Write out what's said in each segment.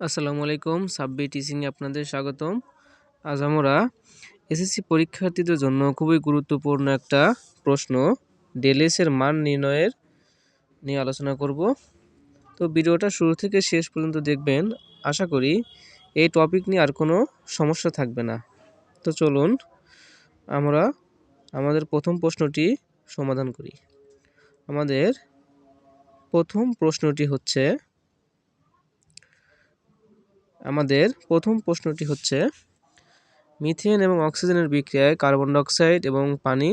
আসসালামু আলাইকুম, সাব্বি টিচিংয়ে আপনাদের স্বাগতম। আজ আমরা এসএসসি পরীক্ষার্থীদের জন্য খুবই গুরুত্বপূর্ণ একটা প্রশ্ন, ডেলেসের মান নির্ণয়ের নিয়ে আলোচনা করব। তো ভিডিওটা শুরু থেকে শেষ পর্যন্ত দেখবেন, আশা করি এই টপিক নিয়ে আর কোনো সমস্যা থাকবে না। তো চলুন আমরা আমাদের প্রথম প্রশ্নটি সমাধান করি। আমাদের প্রথম প্রশ্নটি হচ্ছে আমাদের প্রথম প্রশ্নটি হচ্ছে, মিথেন এবং অক্সিজেনের বিক্রিয়ায় কার্বন ডাইঅক্সাইড এবং পানি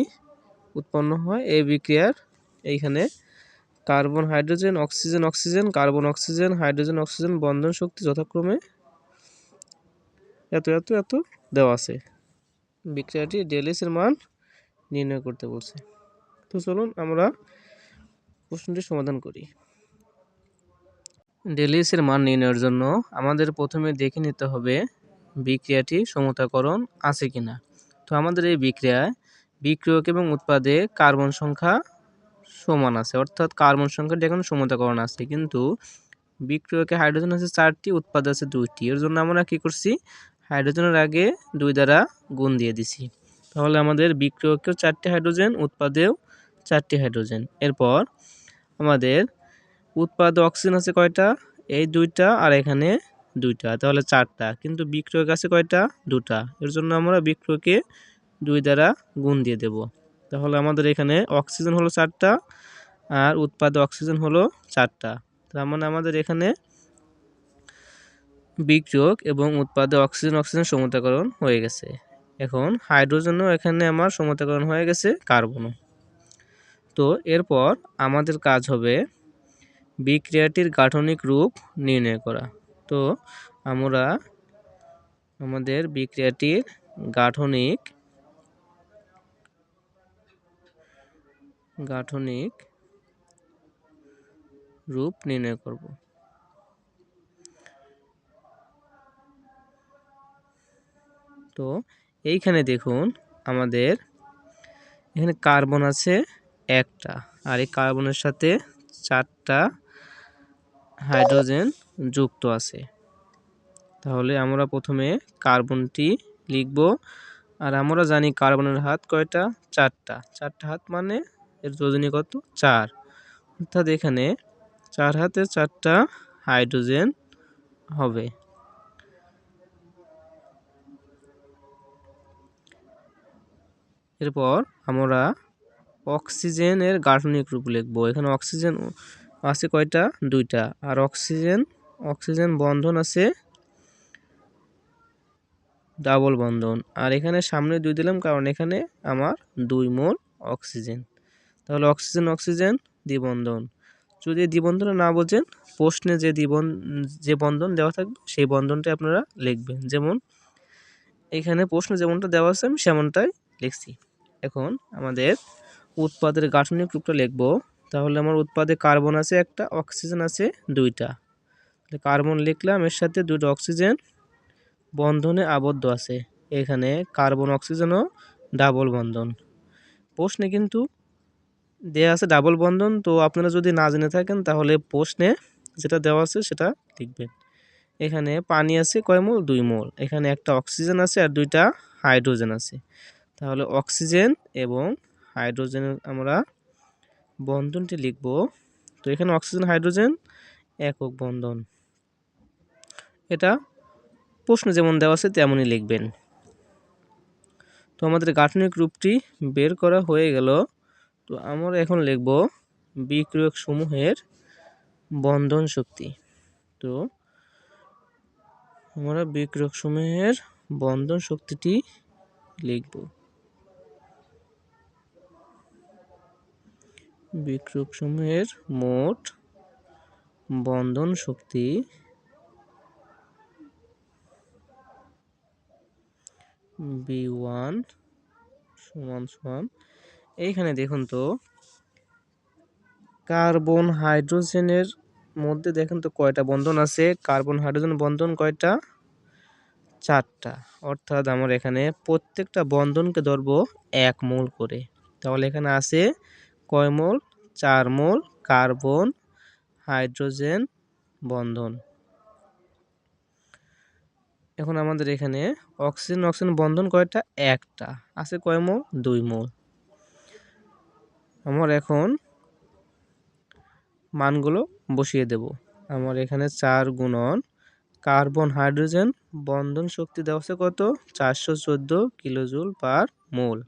উৎপন্ন হয়। এই বিক্রিয়ার এইখানে carbon, hydrogen, oxygen oxygen, carbon, oxygen, hydrogen, oxygen, বন্ধন শক্তি যথাক্রমে এত এত এত দেওয়া আছে। বিক্রিয়াটি ডেলিসের মান নির্ণয় করতে বলছে। তো চলুন আমরা প্রশ্নটি সমাধান করি। ডেলিসের মান নির্ণয়ের জন্য আমাদের প্রথমে দেখে নিতে হবে বিক্রিয়াটি সমতাকরণ আছে কিনা। তো আমাদের এই বিক্রিয়ায় বিক্রিয়ক এবং উৎপাদে কার্বন সংখ্যা সমান আছে, অর্থাৎ কার্বন সংখ্যাটি এখন সমতাকরণ আছে, কিন্তু বিক্রিয়কে হাইড্রোজেন আছে চারটি, উৎপাদ আছে দুইটি। এর জন্য আমরা কি করছি? হাইড্রোজেনের আগে দুই দ্বারা গুণ দিয়ে দিছি। তাহলে আমাদের বিক্রিয়কেও চারটি হাইড্রোজেন, উৎপাদেও চারটি হাইড্রোজেন। এরপর আমাদের উৎপাদ অক্সিজেন আছে কয়টা? এই দুইটা আর এখানে দুইটা, তাহলে চারটা। কিন্তু বিক্রয় আছে কয়টা? দুটা। এর জন্য আমরা বিক্রয়কে দুই দ্বারা গুণ দিয়ে দেব। তাহলে আমাদের এখানে অক্সিজেন হলো চারটা আর উৎপাদ অক্সিজেন হলো চারটা। তার মানে আমাদের এখানে বিক্রিয়ক এবং উৎপাদে অক্সিজেন অক্সিজেন সমতাকরণ হয়ে গেছে। এখন হাইড্রোজেনও এখানে আমার সমতাকরণ হয়ে গেছে, কার্বনও। তো এরপর আমাদের কাজ হবে বিক্রিয়াটির গাঠনিক রূপ নির্ণয় করা। তো, আমরা আমাদের বিক্রিয়াটির গাঠনিক গাঠনিক রূপ নির্ণয় করব। তো, এইখানে দেখুন আমাদের এখানে কার্বন আছে একটা, আর এই কার্বনের সাথে চারটা হাইড্রোজেন যুক্ত আছে। তাহলে আমরা প্রথমে কার্বনটি লিখব। আর আমরা জানি কার্বনের হাত কয়টা? চারটা। চারটা হাত মানে এর যোজনী কত? চার। অর্থাৎ এখানে চার হাতে চারটা হাইড্রোজেন হবে। এরপর আমরা অক্সিজেনের গাঠনিক রূপ লিখব। এখানে অক্সিজেন আছে কয়টা? দুইটা। আর অক্সিজেন অক্সিজেন বন্ধন আছে ডাবল বন্ধন। আর এখানে সামনে দুই দিলাম, কারণ এখানে আমার দুই মোল অক্সিজেন। তাহলে অক্সিজেন অক্সিজেন, দ্বিবন্ধন। যদি দ্বিবন্ধন না বোঝেন, প্রশ্নে যে দ্বিবন, যে বন্ধন দেওয়া থাকবে, সেই বন্ধনটা আপনারা লিখবেন। যেমন এখানে প্রশ্ন যেমনটা দেওয়া আছে, আমি সেমনটাই লিখছি। এখন আমাদের উৎপাদের গাঠনিক রূপটা লিখব। তাহলে আমার উৎপাদে কার্বন আছে একটা অক্সিজেন আছে দুইটা। কার্বন লিখলাম, এর সাথে দুটো অক্সিজেন বন্ধনে আবদ্ধ আছে। এখানে কার্বন অক্সিজেনও ডাবল বন্ধন। প্রশ্নে কিন্তু দেওয়া আছে ডাবল বন্ধন, তো আপনারা যদি না জেনে থাকেন, তাহলে প্রশ্নে যেটা দেওয়া আছে সেটা লিখবেন। এখানে পানি আছে কয় মোল? দুই মোল। এখানে একটা অক্সিজেন আছে আর দুইটা হাইড্রোজেন আছে। তাহলে অক্সিজেন এবং হাইড্রোজেনের আমরা বন্ধনটি লিখব। তো এখানে অক্সিজেন, হাইড্রোজেন একক বন্ধন। এটা প্রশ্ন যেমন দেওয়া আছে তেমনই লিখবেন। তো আমাদের গাঠনিক রূপটি বের করা হয়ে গেল। তো আমরা এখন লিখব বিক্রিয়ক সমূহের বন্ধন শক্তি। তো আমরা বিক্রিয়ক সমূহের বন্ধন শক্তিটি লিখব। বিক্রিয়কসমূহের মোট বন্ধন শক্তি বি ওয়ান সমান সমান। এইখানে দেখুন তো, কার্বন হাইড্রোজেনের মধ্যে দেখেন তো কয়টা বন্ধন আছে? কার্বন হাইড্রোজেন বন্ধন কয়টা? চারটা। অর্থাৎ আমার এখানে প্রত্যেকটা বন্ধনকে ধরবো এক মোল করে। তাহলে এখানে আছে কয় মোল? চার মোল। কার্বন, হাইড্রোজেন বন্ধন। এখন আমাদের এখানে অক্সিজেন অক্সিজেন বন্ধন কয়টা? একটা। আছে কয় মোল? দুই মোল। আমার এখন মানগুলো বসিয়ে দেব। আমার এখানে চার গুণন কার্বন, হাইড্রোজেন বন্ধন শক্তি দেওয়া আছে কত? চারশো চোদ্দ কিলোজুল পার মোল।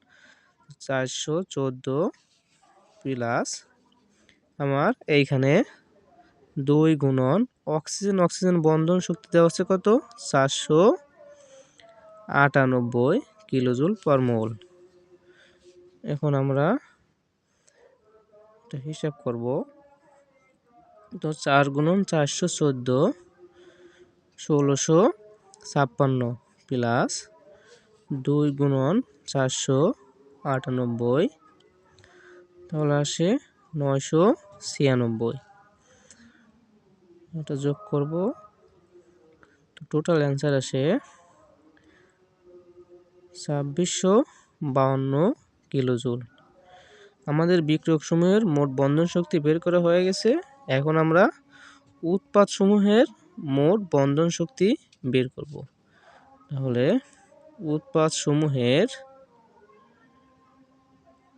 চারশো চোদ্দ প্লাস, আমার এইখানে দুই গুণন অক্সিজেন অক্সিজেন বন্ধন শক্তি দেওয়া আছে কত? চারশো আটানব্বই কিলোজুল পার মোল। এখন আমরা এটা হিসাব করব। তো চার গুণন চারশো চোদ্দ, ষোলোশো ছাপ্পান্ন প্লাস, দুই গুণন চারশো আটানব্বই তাহলে আসে নয়শো ছিয়ানব্বই। এটা যোগ করব। তো টোটাল অ্যান্সার আসে ছাব্বিশশো বাউন্ন কিলোজুল আমাদের বিক্রয়কসমূহের মোট বন্ধন শক্তি বের করা হয়ে গেছে। এখন আমরা উৎপাদ সমূহের মোট বন্ধন শক্তি বের করব। তাহলে উৎপাদ সমূহের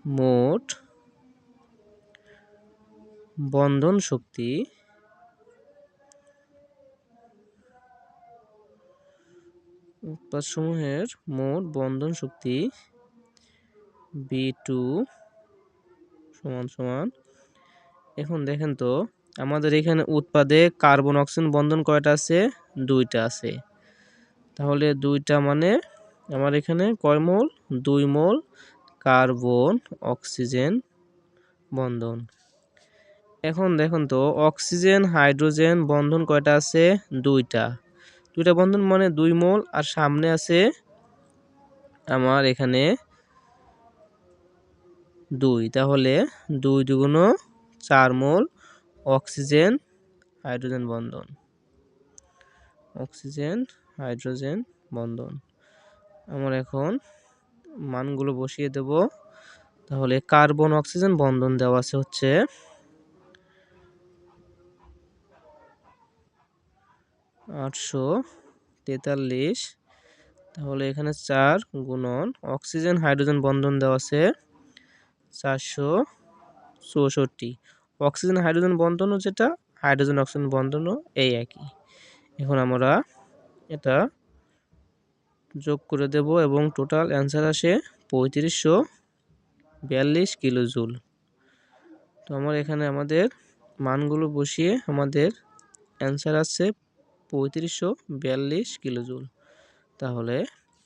মোট বন্ধন শক্তি। উৎপাদসমূহের মোট বন্ধন শক্তি বি টু সমান সমান। এখন দেখেন তো, আমাদের এখানে উৎপাদে কার্বন, অক্সিজেন বন্ধন কয়টা আছে? দুইটা আছে। তাহলে দুইটা মানে আমার এখানে কয় মোল? দুই মোল কার্বন, অক্সিজেন বন্ধন। এখন দেখুন তো, অক্সিজেন, হাইড্রোজেন বন্ধন কয়টা আছে? দুইটা। দুইটা বন্ধন মানে দুই মোল, আর সামনে আছে আমার এখানে দুই। তাহলে দুই দুগুণ চার মোল, অক্সিজেন, হাইড্রোজেন বন্ধন। অক্সিজেন, হাইড্রোজেন বন্ধন। আমার এখন মানগুলো বসিয়ে দেব। তাহলে কার্বন, অক্সিজেন বন্ধন দেওয়া আছে হচ্ছে আটশো তেতাল্লিশ। তাহলে এখানে চার গুণন, অক্সিজেন, হাইড্রোজেন বন্ধন দেওয়া আছে চারশো চৌষট্টি। অক্সিজেন, হাইড্রোজেন বন্ধনও যেটা, হাইড্রোজেন, অক্সিজেন বন্ধনও এই একই। এখন আমরা এটা যোগ করে দেব এবং টোটাল অ্যান্সার আসে পঁয়ত্রিশশো বিয়াল্লিশ কিলো জুল তো আমার এখানে আমাদের মানগুলো বসিয়ে আমাদের অ্যান্সার আসছে পঁয়ত্রিশশো বিয়াল্লিশ কিলো জুল। তাহলে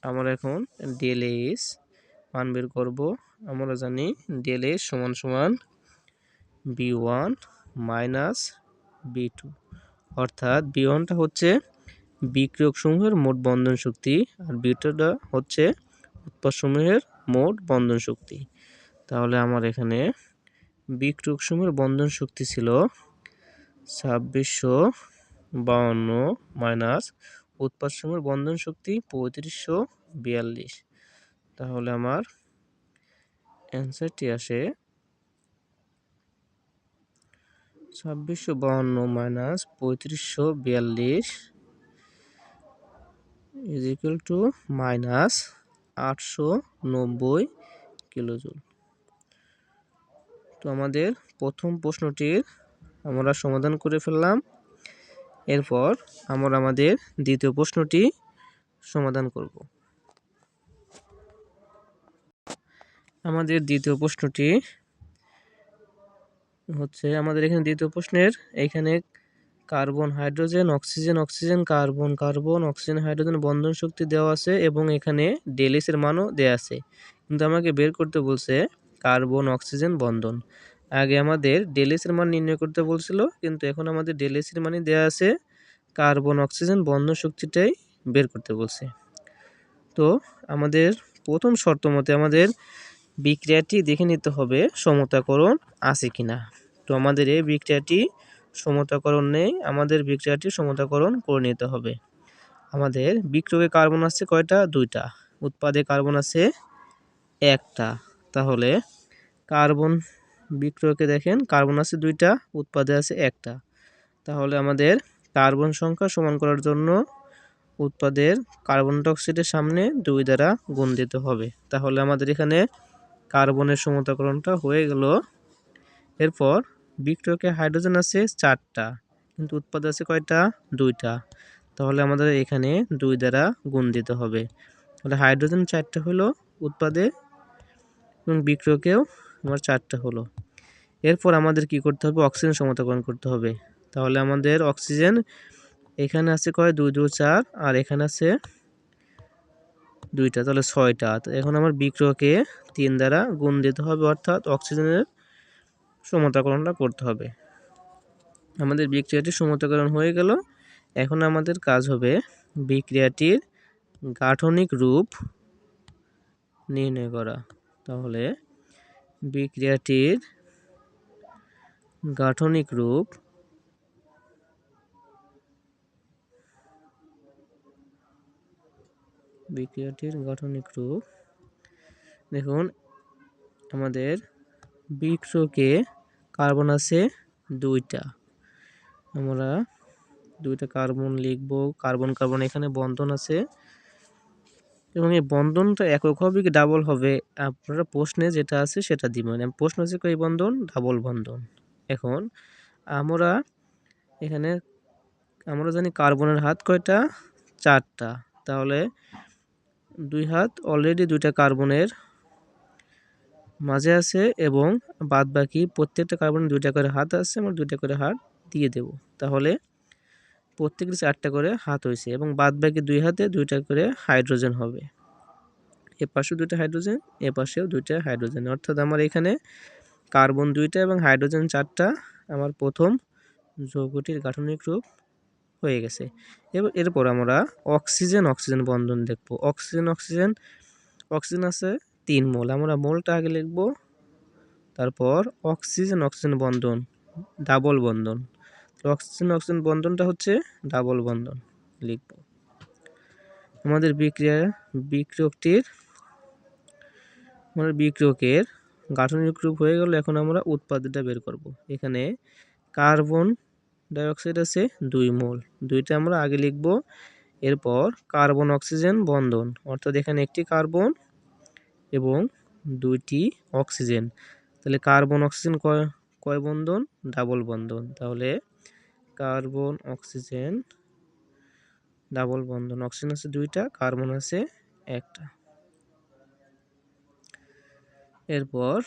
আমরা এখন ডিএলএইচ মান বের করব। আমরা জানি ডিএলএইচ সমান সমান B one minus B two. অর্থাৎ বি ওয়ানটা হচ্ছে বিক্রিয়কসমূহের মোট বন্ধন শক্তি আর বিটাটা হচ্ছে উৎপাদ সমূহের মোট বন্ধন শক্তি। তাহলে আমার এখানে বিক্রিয়ক সমূহের বন্ধন শক্তি ছিল ছাব্বিশশো বাউন্ন মাইনাস উৎপাদসমূহের বন্ধন শক্তি পঁয়ত্রিশশো বিয়াল্লিশ। তাহলে আমার অ্যান্সারটি আসে ছাব্বিশশো বাউন্ন মাইনাস পঁয়ত্রিশশো বিয়াল্লিশ ইজ ইকুয়াল টু মাইনাস আটশো নব্বই কিলোজুল তো আমাদের প্রথম প্রশ্নটির আমরা সমাধান করে ফেললাম। এরপর আমরা আমাদের দ্বিতীয় প্রশ্নটি সমাধান করব। আমাদের দ্বিতীয় প্রশ্নটি হচ্ছে, আমাদের এখানে দ্বিতীয় প্রশ্নের এখানে carbon, hydrogen, oxygen oxygen, carbon carbon, oxygen, hydrogen বন্ধন শক্তি দেওয়া আছে এবং এখানে ডেলিসের মানও দেওয়া আছে। কিন্তু আমাকে বের করতে বলছে কার্বন, অক্সিজেন বন্ধন। আগে আমাদের ডেলিসের মান নির্ণয় করতে বলছিল, কিন্তু এখন আমাদের ডেলিসের মানই দেওয়া আছে কার্বন অক্সিজেন বন্ধ শক্তিটাই বের করতে বলছে। তো আমাদের প্রথম শর্ত মতে আমাদের বিক্রিয়াটি দেখে নিতে হবে সমতাকরণ আছে কি না তো আমাদের এই বিক্রিয়াটি সমতাকরণ নেই, আমাদের বিক্রিয়াটি সমতাকরণ করে নিতে হবে। আমাদের বিক্রয়ে কার্বন আছে কয়টা? দুইটা। উৎপাদে কার্বন আছে একটা। তাহলে কার্বন বিক্রয়কে দেখেন, কার্বন আছে দুইটা, উৎপাদে আছে একটা। তাহলে আমাদের কার্বন সংখ্যা সমান করার জন্য উৎপাদের কার্বন ডাইঅক্সাইডের সামনে দুই দ্বারা গুণ দিতে হবে। তাহলে আমাদের এখানে কার্বনের সমতাকরণটা হয়ে গেল। এরপর বিক্রয়কে হাইড্রোজেন আছে চারটা, কিন্তু উৎপাদ আছে কয়টা? দুইটা। তাহলে আমাদের এখানে দুই দ্বারা গুণ দিতে হবে। তাহলে হাইড্রোজেন চারটা হলো উৎপাদে এবং বিক্রয়কেও আমার চারটা হলো। এরপর আমাদের কি করতে হবে? অক্সিজেন সমতাকরণ করতে হবে। তাহলে আমাদের অক্সিজেন এখানে আছে কয়? দুই দু চার, আর এখানে আছে দুইটা, তাহলে ছয়টা। এখন আমার বিক্রয়কে তিন দ্বারা গুণ দিতে হবে, অর্থাৎ অক্সিজেনের সমতাকরণটা করতে হবে। আমাদের বিক্রিয়াটির সমতাকরণ হয়ে গেল। এখন আমাদের কাজ হবে বিক্রিয়াটির গাঠনিক রূপ নির্ণয় করা। তাহলে বিক্রিয়াটির গাঠনিক রূপ বিক্রিয়াটির গাঠনিক রূপ। দেখুন, আমাদের বিক্রকে কার্বন আছে দুইটা। আমরা দুইটা কার্বন লিখব, কার্বন কার্বন এখানে বন্ধন আছে। এবং এই বন্ধনটা একক হবে কি ডাবল হবে? আপনারা প্রশ্নে যেটা আছে সেটা দিবেন। প্রশ্ন আছে এই বন্ধন? ডাবল বন্ধন। এখন আমরা এখানে, আমরা জানি কার্বনের হাত কয়টা? চারটা। তাহলে দুই হাত অলরেডি দুইটা কার্বনের মাঝে আছে এবং বাদ বাকি প্রত্যেকটা কার্বনের দুইটা করে হাত আছে, আমরা দুইটা করে হাত দিয়ে দেব। তাহলে প্রত্যেকের চারটা করে হাত হয়েছে এবং বাদ বাকি দুই হাতে দুইটা করে হাইড্রোজেন হবে। এ পাশেও দুইটা হাইড্রোজেন, এ পাশেও দুইটা হাইড্রোজেন। অর্থাৎ আমার এখানে কার্বন দুইটা এবং হাইড্রোজেন চারটা আমার প্রথম যৌগটির গাঠনিক রূপ হয়ে গেছে। এবার এরপর আমরা অক্সিজেন অক্সিজেন বন্ধন দেখব। অক্সিজেন অক্সিজেন অক্সিজেন আছে তিন মোল। আমরা মোলটা আগে লিখব, তারপর অক্সিজেন অক্সিজেন বন্ধন, ডাবল বন্ধন। অক্সিজেন অক্সিজেন বন্ধনটা হচ্ছে ডাবল বন্ধন, লিখব। আমাদের বিক্রিয়া, বিক্রিয়কটির, আমাদের বিক্রিয়কের গাঠনিক রূপ হয়ে গেল, এখন আমরা উৎপাদনটা বের করব। এখানে কার্বন ডাইঅক্সাইড আছে দুই মোল, দুইটা আমরা আগে লিখব, এরপর কার্বন অক্সিজেন বন্ধন, অর্থাৎ এখানে একটি কার্বন এবং দুইটি অক্সিজেন। তাহলে কার্বন, অক্সিজেন কয় কয় বন্ধন? ডাবল বন্ধন। তাহলে কার্বন, অক্সিজেন, ডাবল বন্ধন। অক্সিজেন আছে দুইটা, কার্বন আছে একটা। এরপর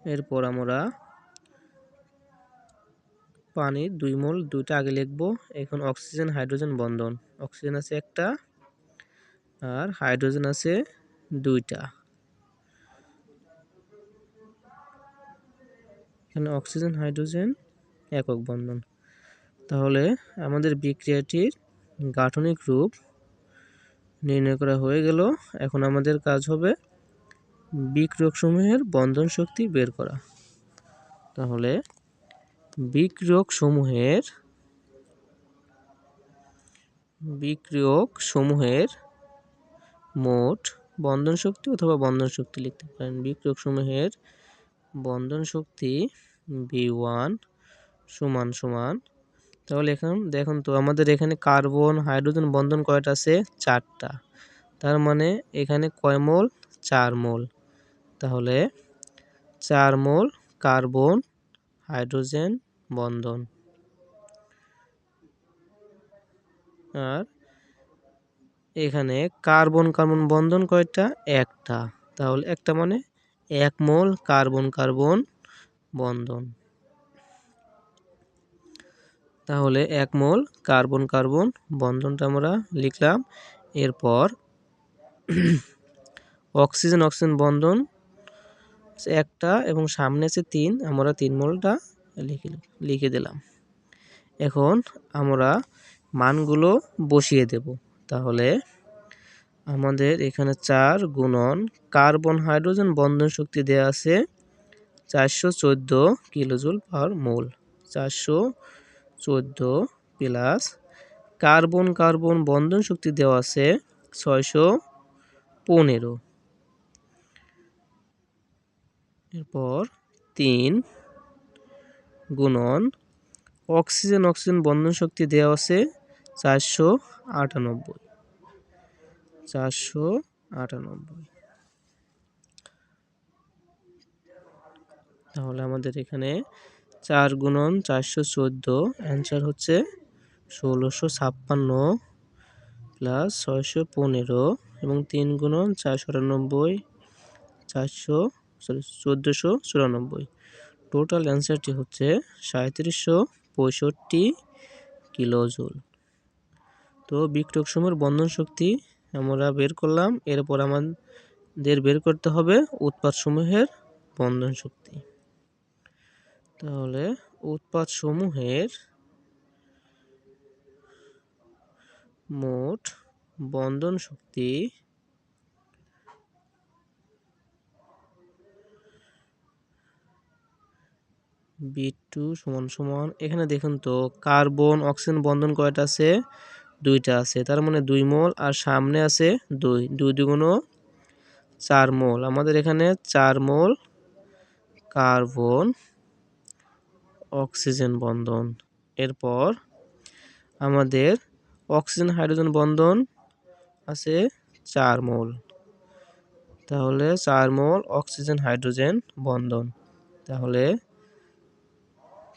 এরপর আমরা পানির দুই মোল, দুইটা আগে লিখব। এখন অক্সিজেন, হাইড্রোজেন, বন্ধন। অক্সিজেন আছে একটা আর হাইড্রোজেন আছে দুইটা। এখানে অক্সিজেন, হাইড্রোজেন একক বন্ধন। তাহলে আমাদের বিক্রিয়াটির গাঠনিক রূপ নির্ণয় করা হয়ে গেল। এখন আমাদের কাজ হবে বিক্রিয়কসমূহের বন্ধন শক্তি বের করা। তাহলে বিক্রিয়কসমূহের বিক্রিয়কসমূহের মোট বন্ধন শক্তি অথবা বন্ধন শক্তি লিখতে পারেন। বিক্রিয়কসমূহের বন্ধন শক্তি বি ওয়ান সমান সমান। তাহলে এখন দেখুন তো, আমাদের এখানে কার্বন হাইড্রোজেন বন্ধন কয়টা আছে? চারটা। তার মানে এখানে কয় মোল? চার মোল। তাহলে চার মোল কার্বন হাইড্রোজেন বন্ধন। আর এখানে কার্বন কার্বন বন্ধন কয়টা? একটা। তাহলে একটা মানে এক মোল কার্বন কার্বন বন্ধন। তাহলে এক মোল কার্বন কার্বন বন্ধনটা আমরা লিখলাম। এরপর অক্সিজেন অক্সিজেন বন্ধন একটা এবং সামনে আছে তিন, আমরা তিন মোলটা লিখে লিখে দিলাম। এখন আমরা মানগুলো বসিয়ে দেব। তাহলে আমাদের এখানে চার গুণন কার্বন হাইড্রোজেন বন্ধন শক্তি দেওয়া আছে চারশো চোদ্দ কিলোজুল পার মোল। চারশো চোদ্দ প্লাস কার্বন কার্বন বন্ধন শক্তি দেওয়া আছে ছয়শো পনেরো। এরপর তিন গুণন অক্সিজেন অক্সিজেন বন্ধন শক্তি দেওয়া আছে চারশো আটানব্বই। চারশো আটানব্বই। তাহলে আমাদের এখানে চার গুণন চারশো চোদ্দ অ্যান্সার হচ্ছে ষোলোশো ছাপ্পান্ন প্লাস ছয়শো পনেরো এবং তিন গুণন চারশো আটানব্বই, চারশো সরি চোদ্দোশো চুরানব্বই। টোটাল অ্যান্সারটি হচ্ছে সাঁত্রিশশো পঁয়ষট্টি কিলোজুল। তো বিক্রক সময়ের বন্ধন শক্তি আমরা বের করলাম। এরপর আমাদের বের করতে হবে উৎপাদ সমূহের বন্ধন শক্তি। তাহলে উৎপাদ সমূহের মোট বন্ধন শক্তি বি টু সমান সমান। এখানে দেখুন তো, কার্বন, অক্সিজেন বন্ধন কয়টা আছে? দুইটা আছে, তার মানে দুই মোল আর সামনে আছে দুই। দুই দুগুণ চার মোল। আমাদের এখানে চার মোল কার্বন, অক্সিজেন বন্ধন। এরপর আমাদের অক্সিজেন, হাইড্রোজেন বন্ধন আছে চার মোল। তাহলে চার মোল, অক্সিজেন, হাইড্রোজেন বন্ধন। তাহলে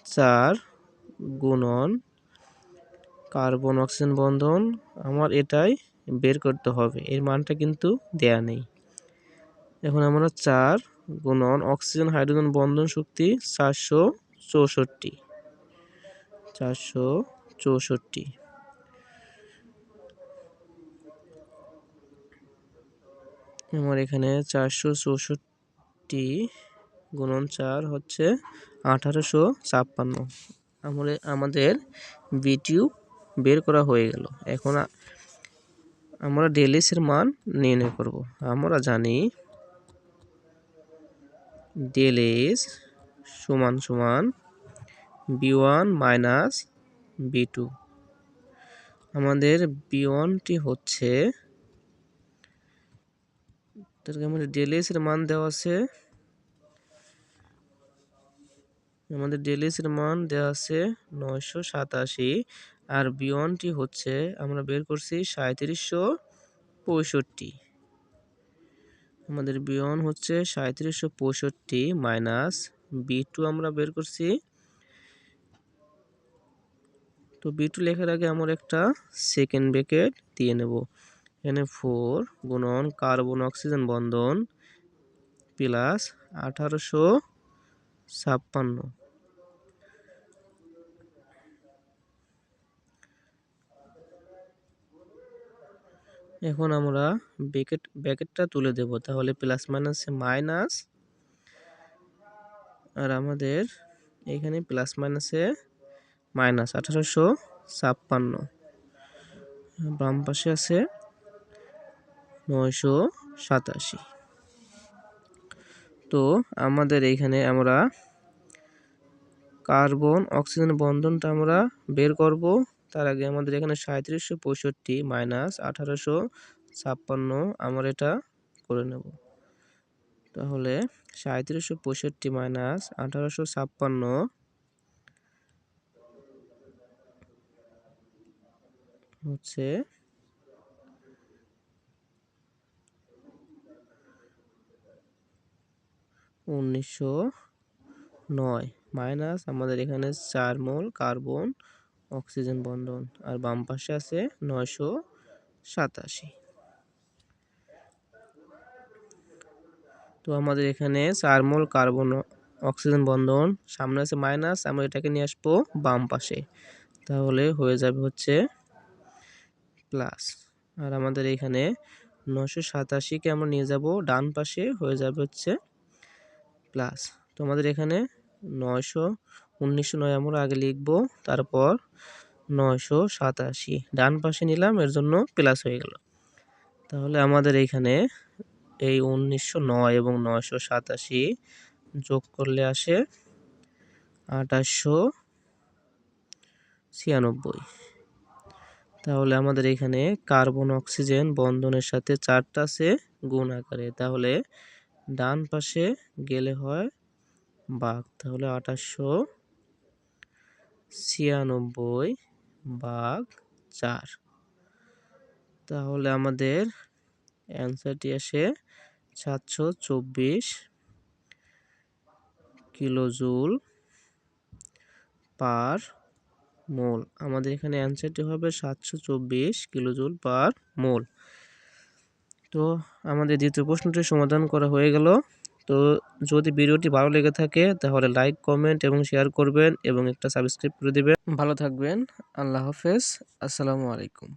চার গুণন কার্বন, অক্সিজেন বন্ধন, আমার এটাই বের করতে হবে। এর মানটা কিন্তু দেয়া নেই। এখন আমরা চার গুণন অক্সিজেন, হাইড্রোজেন বন্ধন শক্তি চারশো চৌষট্টি। চারশো চৌষট্টি। আমার এখানে চারশো চৌষট্টি গুণন চার হচ্ছে আঠারোশো ছাপ্পান্ন। আমাদের বিটিউ বের করা হয়ে গেল। এখন আমরা ডেলিসের মান নির্ণয় করব। আমরা জানি ডেলিস সমান সমান B one minus B two. আমাদের বি ওয়ানটি হচ্ছে আমাদের ডেলিসের মান দেওয়া আছে। আমাদের ডেলিসের মান দেওয়া আছে নয়শো সাতাশি আর বিয়নটি হচ্ছে আমরা বের করছি সাঁত্রিশশো পঁয়ষট্টি। আমাদের বিয়ন হচ্ছে সাঁত্রিশশো পঁয়ষট্টি মাইনাস বি টু আমরা বের করছি। তো বি টু লেখার আগে আমরা একটা সেকেন্ড ব্রেকেট দিয়ে নেব। এখানে ফোর গুণন কার্বন অক্সিজেন বন্ধন প্লাস আঠারোশো ছাপ্পান্ন। এখন আমরা ব্যাকেট ব্যাকেটটা তুলে দেব। তাহলে প্লাস মাইনাসে মাইনাস আর আমাদের এখানে প্লাস মাইনাসে মাইনাস আঠারোশো ছাপ্পান্ন। বাম পাশে আছে নয়শো সাতাশি। তো আমাদের এইখানে আমরা কার্বন অক্সিজেন বন্ধনটা আমরা বের করব। তার আগে আমাদের এখানে সাঁত্রিশশো পঁয়ষট্টি মাইনাস আঠারোশো ছাপ্পান্ন আমরা এটা করে নেব। তাহলে সাঁত্রিশশো পঁয়ষট্টি মাইনাস আঠারোশো ছাপ্পান্ন হচ্ছে উনিশশো নয়। মাইনাস আমাদের এখানে চার মোল কার্বন অক্সিজেন বন্ধন। আর বাম পাশে আছে নয়শো সাতাশি। তো আমাদের এখানে চার মোল কার্বন, অক্সিজেন বন্ধন, সামনে আছে মাইনাস, আমরা এটাকে নিয়ে আসব বাম পাশে। তাহলে হয়ে যাবে হচ্ছে প্লাস। আর আমাদের এখানে নশো সাতাশিকে আমরা নিয়ে যাব ডান পাশে, হয়ে যাবে হচ্ছে প্লাস। তো আমাদের এখানে নয়শো উনিশশো নয় আমরা আগে লিখব, তারপর নয়শো সাতাশি। ডান পাশে নিলাম, এর জন্য প্লাস হয়ে গেল। তাহলে আমাদের এইখানে এই উনিশশো নয় এবং নয়শো সাতাশি যোগ করলে আসে আঠাশশো ছিয়ানব্বই। তাহলে আমাদের এখানে কার্বন, অক্সিজেন বন্ধনের সাথে চারটা আছে গুণ আকারে। তাহলে ডান পাশে গেলে হয় বাঘ। তাহলে আঠাশশো ছিয়ানব্বই ভাগ চার। তাহলে আমাদের অ্যান্সারটি আসে সাতশো চব্বিশ কিলোজুল পার মোল। আমাদের এখানে অ্যান্সারটি হবে সাতশো চব্বিশ কিলোজুল পার মোল। তো আমাদের দ্বিতীয় প্রশ্নটি সমাধান করা হয়ে গেল। তো যদি ভিডিওটি ভালো লেগে থাকে, তাহলে লাইক কমেন্ট এবং শেয়ার করবেন এবং একটা সাবস্ক্রাইব করে দেবেন। ভালো থাকবেন। আল্লাহ হাফেজ। আসসালামু আলাইকুম।